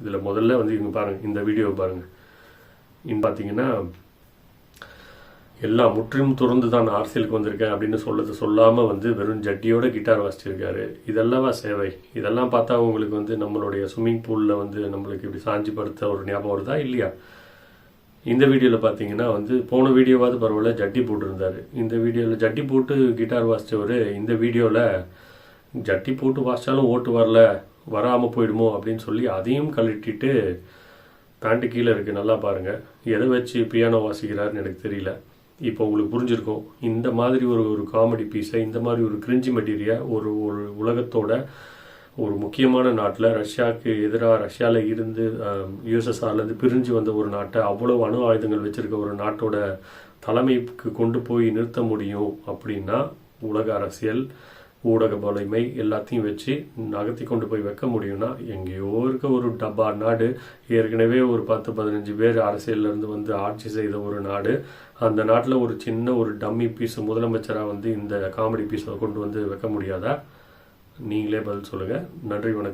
இதில் முதல்ல வந்து இவங்க பாருங்கள் இந்த வீடியோவை பாருங்கள் இன்னு பார்த்தீங்கன்னா எல்லாம் முற்றிலும் துறந்து தான் நான் அரசியலுக்கு வந்திருக்கேன் அப்படின்னு சொல்லது சொல்லாமல் வந்து வெறும் ஜட்டியோட கிட்டார் வாசிச்சிருக்காரு. இதெல்லாமா சேவை. இதெல்லாம் பார்த்தா உங்களுக்கு வந்து நம்மளுடைய ஸ்விம்மிங் பூலில் வந்து நம்மளுக்கு இப்படி சாஞ்சிப்படுத்த ஒரு ஞாபகம் வருதா இல்லையா? இந்த வீடியோவில் பார்த்தீங்கன்னா வந்து போன வீடியோவாவது பரவாயில்ல ஜட்டி போட்டிருந்தார். இந்த வீடியோவில் ஜட்டி போட்டு கிட்டார் வாசித்தவர் இந்த வீடியோவில் ஜட்டி போட்டு வாசித்தாலும் ஓட்டு வரல. வராமல் போயிடுமோ அப்படின்னு சொல்லி அதையும் கழட்டிட்டு பேண்ட்டு கீழே இருக்குது நல்லா பாருங்கள் எதை வச்சு பியானோ வாசிக்கிறாருன்னு எனக்கு தெரியல. இப்போ உங்களுக்கு புரிஞ்சிருக்கும். இந்த மாதிரி ஒரு ஒரு காமெடி பீஸை இந்த மாதிரி ஒரு கிரிஞ்சி மெட்டீரியா ஒரு ஒரு உலகத்தோட ஒரு முக்கியமான நாட்டில் ரஷ்யாவுக்கு எதிராக ரஷ்யாவில் இருந்து யூஎஸ்எஸ்ஆர்லேருந்து பிரிஞ்சு வந்த ஒரு நாட்டை அவ்வளோ அணு ஆயுதங்கள் வச்சுருக்க ஒரு நாட்டோட தலைமைக்கு கொண்டு போய் நிறுத்த முடியும் அப்படின்னா உலக அரசியல் ஊடக வலிமை எல்லாத்தையும் வச்சு நகர்த்தி கொண்டு போய் வைக்க முடியும்னா எங்கேயோ இருக்க ஒரு டப்பா நாடு ஏற்கனவே ஒரு பத்து பதினஞ்சு பேர் அரசியல்ல இருந்து வந்து ஆட்சி செய்த ஒரு நாடு அந்த நாட்டில் ஒரு சின்ன ஒரு டம்மி பீஸ் முதலமைச்சராக வந்து இந்த காமெடி பீஸை கொண்டு வந்து வைக்க முடியாதா? நீங்களே பதில் சொல்லுங்கள் நன்றி வணக்கம்.